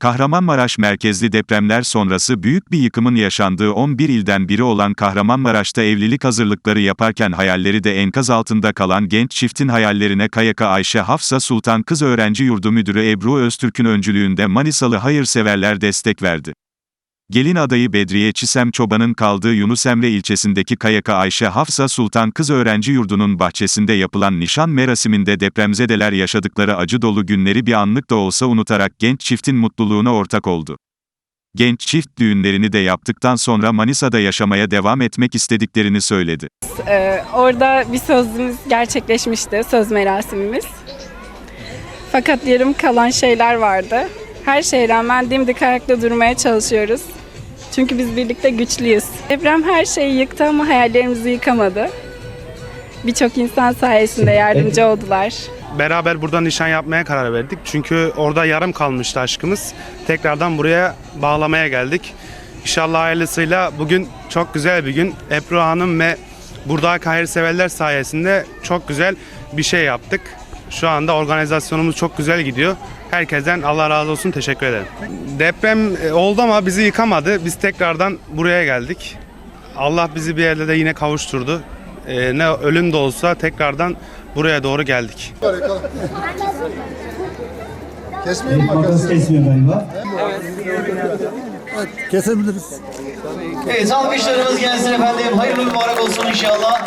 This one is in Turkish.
Kahramanmaraş merkezli depremler sonrası büyük bir yıkımın yaşandığı 11 ilden biri olan Kahramanmaraş'ta evlilik hazırlıkları yaparken hayalleri de enkaz altında kalan genç çiftin hayallerine Kayaka Ayşe Hafsa Sultan Kız Öğrenci Yurdu Müdürü Ebru Öztürk'ün öncülüğünde Manisalı hayırseverler destek verdi. Gelin adayı Bedriye Çisem Çoban'ın kaldığı Yunus Emre ilçesindeki Kayaka Ayşe Hafsa Sultan Kız Öğrenci Yurdu'nun bahçesinde yapılan nişan merasiminde depremzedeler yaşadıkları acı dolu günleri bir anlık da olsa unutarak genç çiftin mutluluğuna ortak oldu. Genç çift düğünlerini de yaptıktan sonra Manisa'da yaşamaya devam etmek istediklerini söyledi. Ee, orada bir sözümüz gerçekleşmişti, söz merasimimiz. Fakat yarım kalan şeyler vardı. Her şeye rağmen dimdik ayakta durmaya çalışıyoruz. Çünkü biz birlikte güçlüyüz. Deprem her şeyi yıktı ama hayallerimizi yıkamadı. Birçok insan sayesinde yardımcı oldular. Beraber burada nişan yapmaya karar verdik. Çünkü orada yarım kalmıştı aşkımız. Tekrardan buraya bağlamaya geldik. İnşallah hayırlısıyla bugün çok güzel bir gün. Ebru Hanım ve buradaki hayırseverler sayesinde çok güzel bir şey yaptık. Şu anda organizasyonumuz çok güzel gidiyor. Herkesten Allah razı olsun teşekkür ederim. Deprem e, oldu ama bizi yıkamadı. Biz tekrardan buraya geldik. Allah bizi bir yerde de yine kavuşturdu. Ee, ne ölüm de olsa tekrardan buraya doğru geldik. Kesmiyor mu makası? Kesmiyor galiba. Evet. Kesebiliriz. Evet alkışlarımız gelsin efendim. Hayırlı mübarek olsun inşallah.